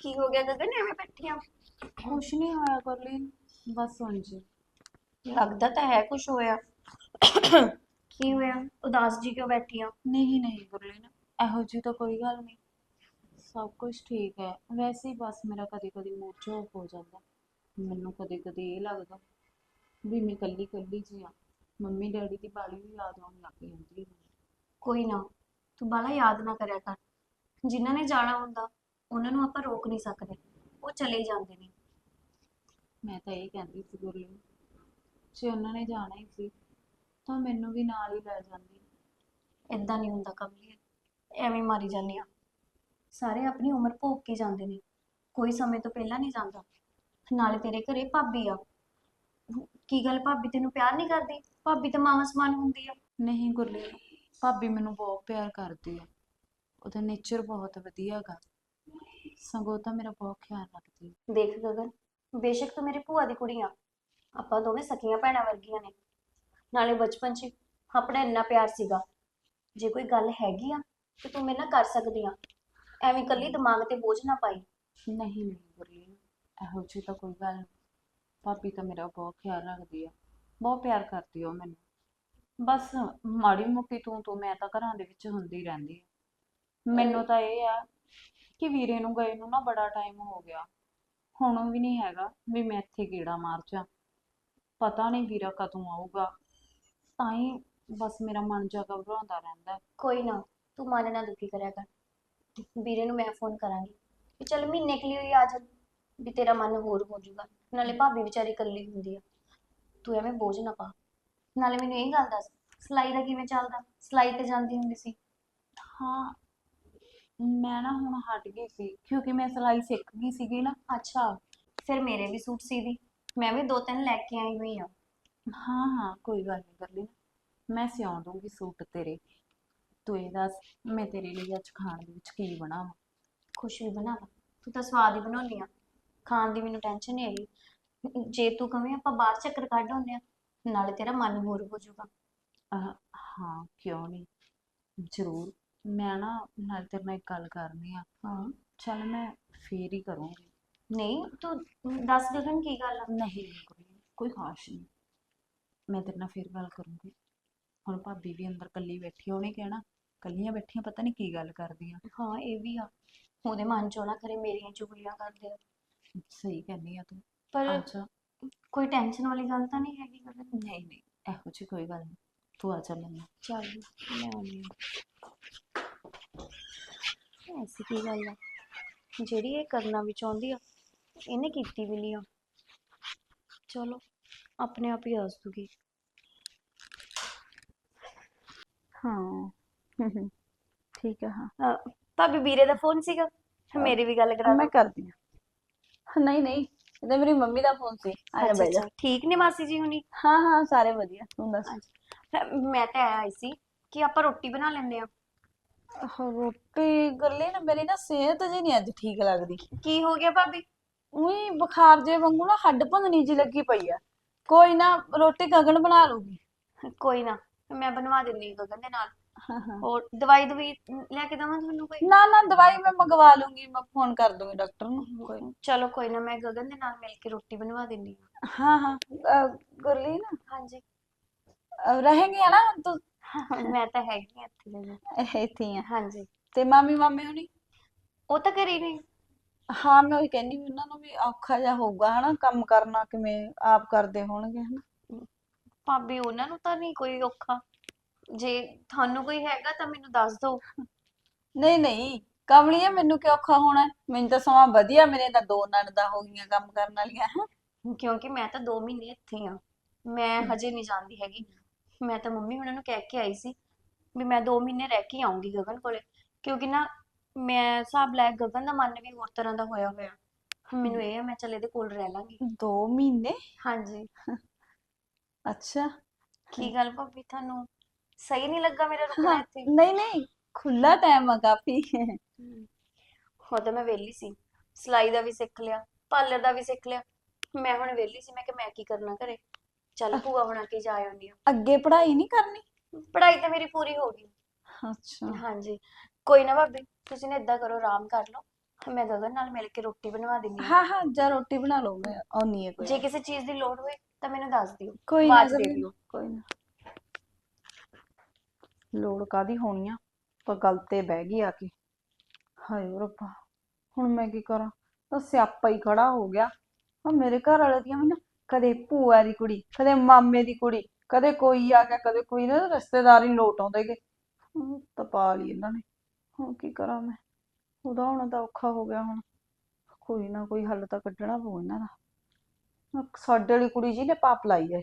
ਕੀ ਹੋ ਗਿਆ ਗਗਨ? ਐਵੇਂ ਬੈਠੀ ਆ। ਕੁਛ ਨਹੀਂ ਹੋਇਆ ਗੁਰਲੀਨ ਬਸ ਹੁਣ ਜੀ ਲੱਗਦਾ ਤਾਂ ਹੈ ਕੁਝ ਹੋਇਆ। ਕੀ ਹੋਇਆ? ਉਦਾਸ ਜੀ ਕਿਉਂ ਬੈਠੀ ਆ? ਨਹੀਂ ਨਹੀਂ ਗੁਰਲੀਨ ਇਹੋ ਜਿਹੀ ਤਾਂ ਕੋਈ ਗੱਲ ਨਹੀਂ ਸਭ ਕੁਝ ਠੀਕ ਹੈ। ਵੈਸੇ ਹੀ ਬਸ ਮੇਰਾ ਕਦੇ ਕਦੇ ਮੂਡ ਚੋਫ ਹੋ ਜਾਂਦਾ। ਮੈਨੂੰ ਕਦੇ ਕਦੇ ਇਹ ਲੱਗਦਾ ਵੀ ਮੈਂ ਇਕੱਲੀ ਇਕੱਲੀ ਜੀ ਆ। ਮੰਮੀ ਡੈਡੀ ਦੀ ਬਾਲੀ ਵੀ ਯਾਦ ਆਉਣ ਲੱਗ ਜਾਂਦੀ ਹੈ। ਕੋਈ ਨਾ ਤੂੰ ਬਾਲਾ ਯਾਦ ਨਾ ਕਰਿਆ ਕਰ। ਜਿਨ੍ਹਾਂ ਨੇ ਜਾਣਾ ਹੁੰਦਾ ਉਹਨਾਂ ਨੂੰ ਆਪਾਂ ਰੋਕ ਨਹੀਂ ਸਕਦੇ ਉਹ ਚਲੇ ਜਾਂਦੇ ਨੇ। ਮੈਂ ਤਾਂ ਇਹ ਕਹਿੰਦੀ ਸੀ ਗੁਰਲੀਨ ਜੇ ਉਹਨਾਂ ਨੇ ਜਾਣਾ ਹੀ ਸੀ ਤਾਂ ਮੈਨੂੰ ਵੀ ਨਾਲ ਹੀ ਲੈ ਜਾਂਦੀ। ਇਦਾਂ ਨਹੀਂ ਹੁੰਦਾ ਕਮਲੀ ਐਵੇਂ ਮਾਰੀ ਜਾਂਦੀ ਆ। ਸਾਰੇ ਆਪਣੀ ਉਮਰ ਭੋਗ ਕੇ ਜਾਂਦੇ ਨੇ ਕੋਈ ਸਮੇਂ ਤੋਂ ਪਹਿਲਾਂ ਨਹੀਂ ਜਾਂਦਾ। ਨਾਲੇ ਤੇਰੇ ਘਰੇ ਭਾਬੀ ਆ। ਕੀ ਗੱਲ ਭਾਬੀ ਤੈਨੂੰ ਪਿਆਰ ਨਹੀਂ ਕਰਦੀ? ਭਾਬੀ ਤਾਂ ਮਾਵਾਂ ਸਮਾਨ ਹੁੰਦੀ ਆ। ਨਹੀਂ ਗੁਰਲੀਨ ਭਾਬੀ ਮੈਨੂੰ ਬਹੁਤ ਪਿਆਰ ਕਰਦੀ ਆ। ਉਹਦਾ ਨੇਚਰ ਬਹੁਤ ਵਧੀਆ ਹੈਗਾ ਸਗੋਂ ਤਾਂ ਮੇਰਾ ਬਹੁਤ ਖਿਆਲ ਰੱਖਦੀ। ਆ। ਦੇਖ ਗਗਨ ਬੇਸ਼ੱਕ ਤੂੰ ਮੇਰੀ ਭੂਆ ਦੀ ਕੁੜੀ ਆ। ਆਪਾਂ ਦੋਵੇਂ ਸਕੀਆਂ ਭੈਣਾਂ ਵਰਗੀਆਂ ਨੇ। ਨਾਲੇ ਬਚਪਨ 'ਚ ਆਪਣਾ ਇੰਨਾ ਪਿਆਰ ਸੀਗਾ। ਜੇ ਕੋਈ ਗੱਲ ਹੈਗੀ ਆ ਤੇ ਤੂੰ ਮੇਰੇ ਨਾਲ ਕਰ ਸਕਦੀ ਆ। ਐਵੇਂ ਇਕੱਲੀ ਦਿਮਾਗ ਤੇ ਬੋਝ ਨਾ ਪਾਈ। ਨਹੀਂ ਨਹੀਂ ਗੁਰਲੀਨ ਇਹੋ ਜਿਹੀ ਤਾਂ ਕੋਈ ਗੱਲ ਨਹੀਂ। ਭਾਬੀ ਤਾਂ ਮੇਰਾ ਬਹੁਤ ਖਿਆਲ ਰੱਖਦੀ ਆ। ਬਹੁਤ ਪਿਆਰ ਕਰਦੀ ਆ ਉਹ ਮੈਨੂੰ। ਬਸ ਮਾੜੀ ਮੋਟੀ ਤੂੰ ਤੂੰ ਮੈਂ ਤਾਂ ਘਰਾਂ ਦੇ ਵਿੱਚ ਹੁੰਦੀ ਰਹਿੰਦੀ ਆ। ਮੈਨੂੰ ਤਾਂ ਇਹ ਆ ਕਿ ਵੀਰੇ ਨੂੰ ਗਏ ਨੂੰ ਨਾ ਬੜਾ ਟਾਈਮ ਹੋ ਗਿਆ। ਹੁਣ ਵੀ ਨਹੀਂ ਹੈਗਾ ਵੀ ਮੈਂ ਇੱਥੇ ਗੇੜਾ ਮਾਰ ਜਾ। ਪਤਾ ਨਹੀਂ ਵੀਰਾ ਕਦੋਂ ਆਊਗਾ। ਤਾਂ ਹੀ ਬਸ ਮੇਰਾ ਮਨ ਜਾ ਘਬਰਾਉਂਦਾ ਰਹਿੰਦਾ। ਕੋਈ ਨਾ ਤੂੰ ਮਨ ਨਾ ਦੁਖੀ ਕਰਿਆ ਕਰ। ਵੀਰੇ ਨੂੰ ਮੈਂ ਫੋਨ ਕਰਾਂਗੀ ਵੀ ਚੱਲ ਮਹੀਨੇ ਕੇ ਲਈ ਆ ਜਾ ਵੀ ਤੇਰਾ ਮਨ ਹੋਰ ਹੋ ਜਾਊਗਾ। ਨਾਲੇ ਭਾਬੀ ਵਿਚਾਰੀ ਇਕੱਲੀ ਹੁੰਦੀ ਆ। ਤੂੰ ਐਵੇਂ ਬੋਝ ਨਾ ਪਾ। ਨਾਲੇ ਮੈਨੂੰ ਇਹ ਗੱਲ ਦੱਸ ਸਿਲਾਈ ਦਾ ਕਿਵੇਂ ਚੱਲਦਾ? ਸਿਲਾਈ ਤੇ ਜਾਂਦੀ ਹੁੰਦੀ ਸੀ। ਹਾਂ ਮੈਂ ਨਾ ਹੁਣ ਹਟ ਗਈ ਸੀ ਕਿਉਂਕਿ ਮੈਂ ਸਿਲਾਈ ਸਿੱਖ ਗਈ ਸੀਗੀ ਨਾ। ਅੱਛਾ ਫਿਰ ਮੇਰੇ ਵੀ ਸੂਟ ਸੀ ਦੀ ਮੈਂ ਵੀ ਦੋ ਤਿੰਨ ਲੈ ਕੇ ਆਈ ਹੋਈ ਆ। ਹਾਂ ਹਾਂ ਕੋਈ ਗੱਲ ਨਹੀਂ ਕਰ ਮੈਂ ਸਿਉਂ ਦੂੰਗੀ ਸੂਟ ਤੇਰੇ। ਤੂੰ ਇਹ ਦੱਸ ਮੈਂ ਤੇਰੇ ਲਈ ਅੱਜ ਖਾਣ ਦੇ ਵਿੱਚ ਕੀ ਬਣਾਵਾਂ? ਕੁਛ ਵੀ ਬਣਾ ਲਾ ਤੂੰ ਤਾਂ ਸਵਾਦ ਹੀ ਬਣਾਉਣੀ ਆ। ਖਾਣ ਦੀ ਮੈਨੂੰ ਟੈਨਸ਼ਨ ਨਹੀਂ ਹੈਗੀ। ਜੇ ਤੂੰ ਕਵੇਂ ਆਪਾਂ ਬਾਹਰ ਚੱਕਰ ਕੱਢ ਆਉਂਦੇ ਆ ਨਾਲੇ ਤੇਰਾ ਮਨ ਹੋਰ ਹੋ ਜਾਊਗਾ। ਅਹ, ਹਾਂ ਕਿਉਂ ਨਹੀਂ ਜ਼ਰੂਰ। ਮੈਂ ਨਾ ਨਾਲ ਤੇਰੇ ਨਾਲ ਇੱਕ ਗੱਲ ਕਰਨੀ ਆ। ਹਾਂ। ਚੱਲ ਮੈਂ ਫੇਰ ਹੀ ਕਰੂੰਗੀ। ਨਹੀਂ ਤੂੰ ਦੱਸ ਗਗਨ ਕੀ ਗੱਲ ਆ। ਨਹੀਂ ਕੋਈ ਕੋਈ ਖਾਸ ਨਹੀਂ ਮੈਂ ਤੇਰੇ ਨਾਲ ਫੇਰ ਗੱਲ ਕਰੂੰਗੀ। ਹੁਣ ਭਾਬੀ ਵੀ ਅੰਦਰ ਕੱਲੀ ਬੈਠੀ ਆ, ਉਹਨੇ ਕਹਿਣਾ ਕੱਲੀਆਂ ਬੈਠੀਆਂ ਪਤਾ ਨਹੀਂ ਕੀ ਗੱਲ ਕਰਦੀਆਂ। ਹਾਂ ਇਹ ਵੀ ਆ। ਉਹਦੇ ਮਨ ਚੋਂ ਨਾ ਕਰੇ ਮੇਰੀਆਂ ਚੁਗਲੀਆਂ ਕਰਦੇ। ਆ ਸਹੀ ਕਹਿੰਦੀ ਆ ਤੂੰ। ਪਰ ਅੱਛਾ ਕੋਈ ਟੈਨਸ਼ਨ ਵਾਲੀ ਗੱਲ ਤਾਂ ਨਹੀਂ ਹੈਗੀ ਗਗਨ ਨਹੀਂ ਨਹੀਂ ਇਹੋ ਜਿਹੀ ਕੋਈ ਗੱਲ ਨਹੀਂ ਤੂੰ ਆ ਚੱਲ ਮੈਨੂੰ ਚੱਲ ਮੈਂ ਆਉਂਦੀ ਹਾਂ। ਐਸੀ ਕੀ ਗੱਲ ਆ? ਜਿਹੜੀ ਇਹ ਕਰਨਾ ਵੀ ਚਾਹੁੰਦੀ ਆ ਇਹਨੇ ਕੀਤੀ ਵੀ ਨਹੀਂ ਆ। ਚਲੋ ਆਪਣੇ ਆਪ ਹੀ ਦੱਸ ਦੂਗੀ ਹਾਂ। ਠੀਕ ਹੈ ਹਾਂ। ਅਹ, ਭਾਬੀ ਵੀਰੇ ਦਾ ਫੋਨ ਸੀਗਾ? ਮੇਰੀ ਵੀ ਗੱਲ ਕਰਾ ਮੈਂ ਕਰਦੀ ਹਾਂ ਨਹੀਂ ਨਹੀਂ ਇਹ ਤਾਂ ਮੇਰੀ ਮੰਮੀ ਦਾ ਫੋਨ ਸੀ। ਆ ਜਾ ਬਹਿ ਜਾ। ਠੀਕ ਨੇ ਮਾਸੀ ਜੀ ਹੁਣੀ? ਹਾਂ ਹਾਂ ਸਾਰੇ ਵਧੀਆ। ਤੂੰ ਦੱਸ। ਮੈਂ ਤਾਂ ਆਈ ਸੀ ਕਿ ਆਪਾਂ ਰੋਟੀ ਬਣਾ ਲੈਂਦੇ ਆ। ਆਹ, ਰੋਟੀ ਗੱਲੇ ਨਾ ਮੇਰੀ ਨਾ ਸਿਹਤ ਜੀ ਨਹੀਂ ਅੱਜ ਠੀਕ ਲੱਗਦੀ। ਕੀ ਹੋ ਗਿਆ ਭਾਬੀ? ਉਹੀ ਬੁਖਾਰ ਜੇ ਵਾਂਗੂ ਨਾ ਹੱਡ ਭੰਨਣੀ ਜੀ ਲੱਗੀ ਪਈ ਆ। ਕੋਈ ਨਾ ਰੋਟੀ ਗਗਨ ਬਣਾ ਲੂਗੀ ਕੋਈ ਨਾ ਮੈਂ ਬਣਵਾ ਦਿੰਨੀ ਹਾਂ ਗਗਨ ਦੇ ਨਾਲ। ਹੋਰ ਦਵਾਈ ਦਵਾਈ ਲੈ ਕੇ ਦਵਾਂ ਤੁਹਾਨੂੰ ਕੋਈ? ਨਾ ਨਾ ਦਵਾਈ ਮੈਂ ਮੰਗਵਾ ਲੂੰਗੀ ਮੈਂ ਫੋਨ ਕਰ ਦੂੰਗੀ ਡਾਕਟਰ ਨੂੰ। ਕੋਈ ਚਲੋ ਕੋਈ ਨਾ ਮੈਂ ਗਗਨ ਦੇ ਨਾਲ ਮਿਲ ਕੇ ਰੋਟੀ ਬਣਵਾ ਦਿੰਨੀ ਹਾਂ। ਹਾਂ ਹਾਂ। ਅਹ, ਗੁਰਲੀਨ? ਹਾਂਜੀ। ਅਹ, ਰਹੇਂਗੀ ਨਾ ਤੂੰ? ਮੈਂ ਤਾਂ ਹੈਗੀ ਹਾਂ ਇੱਥੇ ਜਗ੍ਹਾ। ਇਹ ਇੱਥੇ ਹੀ ਆ। ਹਾਂਜੀ। ਤੇ ਮਾਮੀ ਮਾਮੇ ਹੋਣੀ? ਉਹ ਤਾਂ ਕਰੀ ਨਹੀਂ ਹਾਂ ਮੈਂ ਉਹੀ ਕਹਿੰਦੀ ਵੀ ਉਹਨਾਂ ਨੂੰ ਵੀ ਔਖਾ ਜਿਹਾ ਹੋਊਗਾ ਹਨਾ ਕੰਮ ਕਰਨਾ ਕਿਵੇਂ ਆਪ ਕਰਦੇ ਹੋਣਗੇ ਹਨਾ। ਭਾਬੀ ਉਹਨਾਂ ਨੂੰ ਤਾਂ ਨਹੀਂ ਕੋਈ ਔਖਾ। ਜੇ ਤੁਹਾਨੂੰ ਕੋਈ ਹੈਗਾ ਤਾਂ ਮੈਨੂੰ ਦੱਸ ਦਿਓ। ਨਹੀਂ ਨਹੀਂ ਕਮਲੀਏ ਮੈਨੂੰ ਕੀ ਔਖਾ ਹੋਣਾ? ਹੈ? ਮੈਨੂੰ ਤਾਂ ਸਮਾਂ ਵਧੀਆ ਮੇਰੇ ਤਾਂ ਦੋ ਨਣਦਾਂ ਹੋ ਗਈਆਂ ਕੰਮ ਕਰਨ ਵਾਲੀਆਂ ਹੈਂ। ਕਿਉਂਕਿ ਮੈਂ ਤਾਂ 2 ਮਹੀਨੇ ਇੱਥੇ ਆ। ਮੈਂ ਹਜੇ ਨਹੀਂ ਜਾਂਦੀ ਹੈਗੀ। ਮੈਂ ਤਾਂ ਮੰਮੀ ਉਹਨਾਂ ਨੂੰ ਕਹਿ ਕੇ ਆਈ ਸੀ ਵੀ ਮੈਂ 2 ਮਹੀਨੇ ਰਹਿ ਕੇ ਆਉਂਗੀ ਗਗਨ ਕੋਲੇ ਕਿਉਂਕਿ ਨਾ ਮੈਂ ਹਿਸਾਬ ਲਾਇਆ ਗਗਨ ਦਾ ਮਨ ਵੀ ਹੋਰ ਤਰ੍ਹਾਂ ਦਾ ਹੋਇਆ ਹੋਇਆ। ਮੈਨੂੰ ਇਹ ਆ ਮੈਂ ਚੱਲ ਇਹਦੇ ਕੋਲ ਰਹਿ ਲਾਂਗੀ। ਦੋ ਮਹੀਨੇ? ਹਾਂਜੀ। ਅੱਛਾ। ਕੀ ਗੱਲ ਭਾਬੀ ਤੁਹਾਨੂੰ ਸਹੀ ਨਹੀਂ ਲੱਗਾ ਮੇਰਾ ਰੁਕਣਾ ਹਾਂ, ਇੱਥੇ ਨਹੀਂ ਨਹੀਂ ਖੁੱਲਾ ਟਾਈਮ ਆ ਕਾਫੀ। ਉਹ ਤਾਂ ਮੈਂ ਵਿਹਲੀ ਸੀ ਸਿਲਾਈ ਦਾ ਵੀ ਸਿੱਖ ਲਿਆ ਪਾਰਲਰ ਦਾ ਵੀ ਸਿੱਖ ਲਿਆ। ਮੈਂ ਹੁਣ ਵਿਹਲੀ ਸੀ ਮੈਂ ਕਿ ਮੈਂ ਕੀ ਕਰਨਾ ਘਰੇ? ਚੱਲ ਭੂਆ ਹੋਣਾ ਕੇ ਜਾ ਆਉਂਦੀ ਆ। ਅੱਗੇ ਪੜ੍ਹਾਈ ਨਹੀਂ ਕਰਨੀ? ਪੜ੍ਹਾਈ ਤਾਂ ਮੇਰੀ ਪੂਰੀ ਹੋ ਗਈ। ਅੱਛਾ। ਹਾਂਜੀ। ਕੋਈ ਨਾ ਭਾਬੀ ਤੁਸੀਂ ਨਾ ਏਦਾਂ ਕਰੋ ਆਰਾਮ ਕਰ ਲਓ। ਮੈਂ ਗਗਨ ਨਾਲ ਮਿਲ ਕੇ ਰੋਟੀ ਬਣਵਾ ਦਿੰਦੀ ਹਾਂ। ਹਾਂ ਹਾਂ ਜਾ ਰੋਟੀ ਬਣਾ ਲਓ ਮੈਂ ਆਉਣੀ ਹੈ ਕੋਈ ਜੇ ਕਿਸੇ ਚੀਜ਼ ਦੀ ਲੋੜ ਹੋਏ ਤਾਂ ਮੈਨੂੰ ਦੱਸ ਦਿਓ। ਕੋਈ ਨਾ ਆਵਾਜ਼ ਦੇ ਕਰੀ- ਦਿਓ। ਕੋਈ ਨਾ। ਲੋੜ ਕਾਦੀ ਹੋਣੀ ਆ? ਪਰ ਗੱਲ ਤੇ ਬਹਿ ਗਈ ਆ ਕੇ। ਹਾਏ ਓ ਰੱਬਾ ਹੁਣ ਮੈਂ ਕੀ ਕਰਾਂ? ਤਾਂ ਸਿਆਪਾ ਹੀ ਖੜਾ ਹੋ ਗਿਆ। ਆ ਮੇਰੇ ਘਰ ਵਾਲੇ ਦੀਆਂ ਵੀ ਨਾ ਕਦੇ ਭੂਆ ਦੀ ਕੁੜੀ ਕਦੇ ਮਾਮੇ ਦੀ ਕੁੜੀ ਕਦੇ ਕੋਈ ਆ ਗਿਆ ਕਦੇ ਕੋਈ ਨਾ ਰਿਸ਼ਤੇਦਾਰ ਹੀ ਲੋਟ ਆਉਂਦੇ ਗੇ। ਹੁਣ ਤਪਾ ਲਈ ਇਹਨਾਂ ਨੇ। ਹੁਣ ਕੀ ਕਰਾਂ ਮੈਂ? ਉਹਦਾ ਹੋਣਾ ਤਾਂ ਔਖਾ ਹੋ ਗਿਆ ਹੁਣ। ਕੋਈ ਨਾ ਕੋਈ ਹੱਲ ਤਾਂ ਕੱਢਣਾ ਪਊ ਇਹਨਾਂ ਦਾ। ਸਾਡੇ ਵਾਲੀ ਕੁੜੀ ਜੀ ਨੇ ਪਾਪ ਲਾਈ ਹੈ।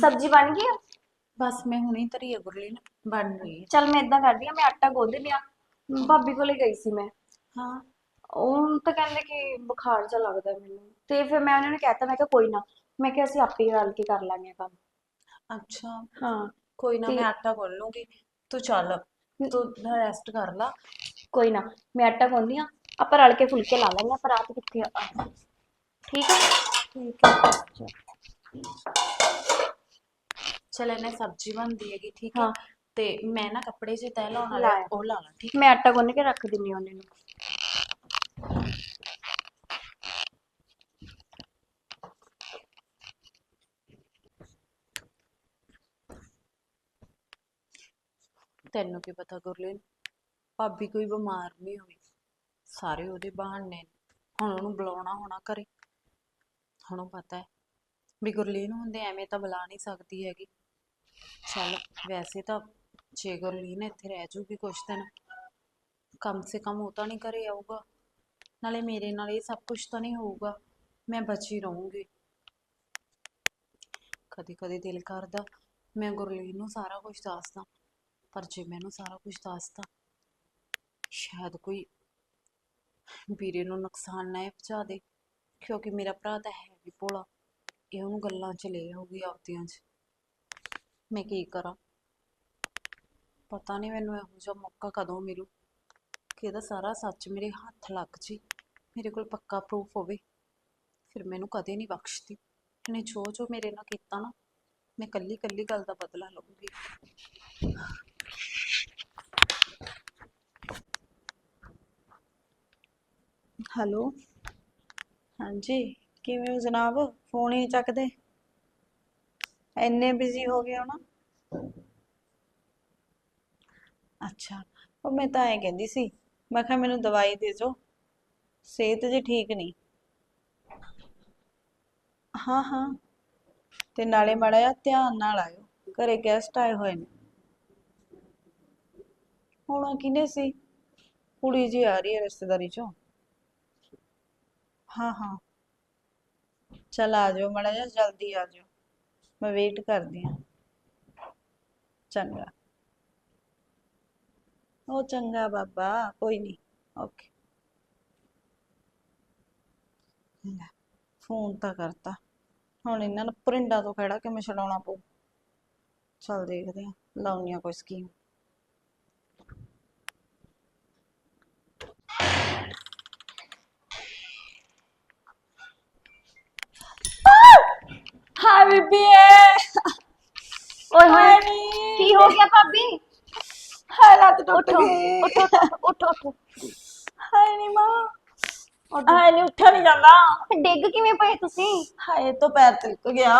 ਸਬਜ਼ੀ ਬਣ ਗਈ ਆ? ਬਸ ਮੈਂ ਹੁਣੇ ਧਰੀ ਆ ਗੁਰਲੀਨ ਬਣ ਰਹੀ ਹੈ ਚੱਲ ਮੈਂ ਇਦਾਂ ਕਰਦੀ ਆ ਮੈਂ ਆਟਾ ਗੁੰਨ ਦਿੰਦੀ ਆ ਭਾਬੀ ਕੋਲੇ ਗਈ ਸੀ ਮੈਂ। ਹਾਂ। ਉਹ ਤਾਂ ਕਹਿੰਦੇ ਕਿ ਬੁਖਾਰ ਜਿਹਾ ਲੱਗਦਾ ਮੈਨੂੰ। ਤੇ ਫਿਰ ਮੈਂ ਉਹਨਾਂ ਨੂੰ ਕਹਿਤਾ ਮੈਂ ਕਿਹਾ ਕੋਈ ਨਾ ਮੈਂ ਕਿਹਾ ਅਸੀਂ ਆਪੇ ਹੀ ਰਲ ਕੇ ਕਰ ਲਾਂਗੇ ਕੰਮ। ਅੱਛਾ। ਹਾਂ। ਕੋਈ ਨਾ ਤੇ- ਮੈਂ ਆਟਾ ਗੁੰਨ ਲੂੰਗੀ ਤੂੰ ਚੱਲ ਤੂੰ ਰੈਸਟ ਕਰ ਲਾ। ਕੋਈ ਨਾ ਮੈਂ ਆਟਾ ਗੁੰਨਦੀ ਆ ਆਪਾਂ ਰਲ ਕੇ ਫੁਲਕੇ ਲਾ ਲਾਂਗੇ ਪਰ ਆਪ ਕਿੱਥੇ ਆ? ਠੀਕ ਹੈ ਠੀਕ ਹੈ ਚਲ ਇਹਨੇ ਸਬਜ਼ੀ ਬਣਦੀ ਹੈਗੀ ਠੀਕ ਹੈ। ਹਾਂ। ਤੇ ਮੈਂ ਨਾ ਕੱਪੜੇ 'ਚ ਤਹਿ ਲਾਉਣ ਵਾਲਾ ਲਾਇਆ। ਉਹ ਲਾ ਲਾਂ ਠੀਕ ਮੈਂ ਆਟਾ ਗੁੰਨ ਕੇ ਰੱਖ ਦਿੰਨੀ ਉਹਨੇ ਨੂੰ। ਤੈਨੂੰ ਕੀ ਪਤਾ ਗੁਰਲੀਨ ਭਾਬੀ ਕੋਈ ਬਿਮਾਰ ਨਹੀਂ ਹੋਈ ਸਾਰੇ ਉਹਦੇ ਬਹਾਨੇ ਨੇ। ਹੁਣ ਉਹਨੂੰ ਬੁਲਾਉਣਾ ਹੋਣਾ ਘਰੇ। ਹੁਣ ਉਹ ਪਤਾ ਹੈ ਵੀ ਗੁਰਲੀਨ ਹੁੰਦੇ ਐਵੇਂ ਤਾਂ ਬੁਲਾ ਨਹੀਂ ਸਕਦੀ ਹੈਗੀ। ਚੱਲ ਵੈਸੇ ਤਾਂ ਜੇ ਗੁਰਲੀਨ ਇੱਥੇ ਰਹਿ ਜੂਗੀ ਕੁਛ ਦਿਨ, ਕਮ ਸੇ ਕਮ ਉਹ ਤਾਂ ਨਹੀਂ ਘਰੇ ਆਊਗਾ। ਨਾਲੇ ਮੇਰੇ ਨਾਲ ਇਹ ਸਭ ਕੁਝ ਤਾਂ ਨਹੀਂ ਹੋਊਗਾ, ਮੈਂ ਬਚੀ ਰਹੂੰਗੀ। ਕਦੇ ਕਦੇ ਦਿਲ ਕਰਦਾ ਮੈਂ ਗੁਰਲੀਨ ਨੂੰ ਸਾਰਾ ਕੁਝ ਦੱਸਦਾ, ਪਰ ਜੇ ਮੈਨੂੰ ਸਾਰਾ ਕੁਝ ਦੱਸਦਾ, ਸ਼ਾਇਦ ਕੋਈ ਵੀਰੇ ਨੂੰ ਨੁਕਸਾਨ ਨਾ ਇਹ ਪਹੁੰਚਾ ਦੇ, ਕਿਉਂਕਿ ਮੇਰਾ ਭਰਾ ਤਾਂ ਹੈ ਵੀ ਭੋਲਾ। ਇਹ ਉਹਨੂੰ ਗੱਲਾਂ 'ਚ ਲੈ ਆਊਗੀ ਆਪਦੀਆਂ 'ਚ। ਮੈਂ ਕੀ ਕਰਾਂ? ਪਤਾ ਨਹੀਂ ਮੈਨੂੰ ਇਹੋ ਜਿਹਾ ਮੌਕਾ ਕਦੋਂ ਮਿਲੂ ਕਿ ਇਹਦਾ ਸਾਰਾ ਸੱਚ ਮੇਰੇ ਹੱਥ ਲੱਗ ਜੀ, ਮੇਰੇ ਕੋਲ ਪੱਕਾ ਪ੍ਰੂਫ ਹੋਵੇ। ਫਿਰ ਮੈਨੂੰ ਕਦੇ ਨਹੀਂ ਬਖਸ਼ਦੀ। ਇਹਨੇ ਜੋ ਜੋ ਮੇਰੇ ਨਾਲ ਕੀਤਾ ਨਾ, ਮੈਂ ਕੱਲੀ ਕੱਲੀ ਗੱਲ ਦਾ ਬਦਲਾ ਲਵਾਂਗੀ ਹੈਲੋ? ਹਾਂਜੀ, ਕਿਵੇਂ ਹੋ ਜਨਾਬ? ਫੋਨ ਹੀ ਨਹੀਂ ਚੱਕਦੇ? ਇੰਨੇ ਬਿਜ਼ੀ ਹੋ ਗਏ ਹੋ ਨਾ। ਅੱਛਾ, ਉਹ ਮੈਂ ਤਾਂ ਐਂ ਕਹਿੰਦੀ ਸੀ, ਮੈਂ ਕਿਹਾ ਮੈਨੂੰ ਦਵਾਈ ਦੇ ਦਿਓ, ਸਿਹਤ ਜੀ ਠੀਕ ਨਹੀਂ। ਹਾਂ ਹਾਂ। ਤੇ ਨਾਲੇ ਮਾੜਾ ਜਿਹਾ ਧਿਆਨ ਨਾਲ ਆਇਓ, ਘਰੇ ਗੈਸਟ ਆਏ ਹੋਏ ਨੇ। ਹੁਣ ਕਿਨੇ ਸੀ? ਕੁੜੀ ਜੀ ਆ ਰਹੀ ਹੈ ਰਿਸ਼ਤੇਦਾਰੀ ਚੋਂ। ਹਾਂ ਹਾਂ। ਚਲ ਆ ਜਾਓ ਮਾੜਾ ਜਿਹਾ ਜਲਦੀ ਆ ਜਾਓ ਮੈਂ ਵੇਟ ਕਰਦੀ ਹਾਂ। ਚੰਗਾ। ਉਹ ਚੰਗਾ ਬਾਬਾ, ਕੋਈ ਨਹੀਂ ਓਕੇ ਲੈ ਫੋਨ ਤਾਂ ਕਰਤਾ। ਹੁਣ ਇਹਨਾਂ ਨੂੰ ਪਰਿੰਡਾ ਤੋਂ ਖੜਾ ਕਿਵੇਂ ਛਡਾਉਣਾ ਪਊ? ਚਲ ਦੇਖਦੇ ਹਾਂ। ਲਾਉਣੀ ਆ ਕੋਈ ਸਕੀਮ ਹਾਏ ਬੀਬੀ ਓਏ ਹੋਏ ਹਾਏ ਨੀ ਕੀ ਹੋ ਗਿਆ ਭਾਬੀ। ਹਾਏ ਲੱਤ ਟੁੱਟ ਉੱਠੋ ਗਈ। ਉੱਠੋ ਉੱਠੋ ਉੱਠੋ ਹਾਏ ਨੀ ਮਾਂ। ਹਾਏ ਨੀ ਉੱਠਿਆ ਨਹੀਂ ਜਾਂਦਾ। ਡਿੱਗ ਕਿਵੇਂ ਪਏ ਤੁਸੀਂ? ਹਾਏ ਤੋਂ ਪੈਰ ਤਿਲਕ ਗਿਆ।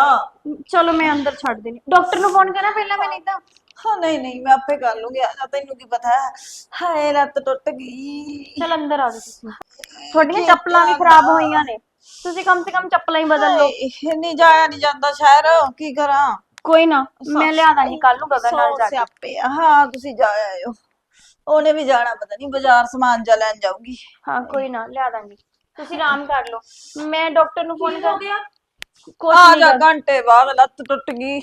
ਚਲੋ ਮੈਂ ਅੰਦਰ ਛੱਡ ਦੇਣੀ ਡਾਕਟਰ ਨੂੰ ਫੋਨ ਕਰਾਂ ਪਹਿਲਾਂ ਮੈਂ ਨਹੀਂ ਤਾਂ। ਹਾਂ ਨਹੀਂ ਨਹੀਂ ਮੈਂ ਆਪੇ ਕਰ ਲੂੰਗੀ। ਆ ਜਾ ਤੈਨੂੰ ਕੀ ਪਤਾ ਹੈ। ਹਾਏ ਲੱਤ ਟੁੱਟ ਗਈ। ਚਲ ਅੰਦਰ ਆ ਜਾਓ ਤੁਸੀਂ। ਤੁਹਾਡੀਆਂ ਚੱਪਲਾਂ ਵੀ ਖਰਾਬ। ਹੋਈਆਂ ਨੇ। ਤੁਸੀਂ ਕਮ ਸੇ ਕਮ ਚੱਪਲਾਂ ਹੀ ਬਦਲ ਲਓ। ਹਾਏ, ਨਹੀਂ ਜਾਇਆ ਨਹੀਂ ਜਾਂਦਾ ਸ਼ਹਿਰ। ਕੀ ਕਰਾਂ? ਕੋਈ ਨਾ ਮੈਂ ਲਿਆ ਦਾਂਗੀ ਕੱਲ ਨੂੰ ਗਗਨ ਨਾਲ ਜਾ ਕੇ। ਸਿਆਪੇ ਆ। ਹਾਂ ਤੁਸੀਂ ਜਾ ਆਇਓ। ਉਹਨੇ ਵੀ ਜਾਣਾ ਪਤਾ ਨਹੀਂ ਬਾਜ਼ਾਰ ਸਮਾਨ ਜਾ ਲੈਣ ਜਾਊਗੀ। ਹਾਂ ਕੋਈ ਨਾ ਲਿਆ ਦਾਂਗੀ ਤੁਸੀਂ ਆਰਾਮ ਕਰ ਲਓ। ਮੈਂ ਡਾਕਟਰ ਨੂੰ ਫੋਨ ਕਰ ਗਿਆ? ਕੁਛ ਆ ਜਾ ਘੰਟੇ ਬਾਅਦ ਲੱਤ ਟੁੱਟ ਗਈ।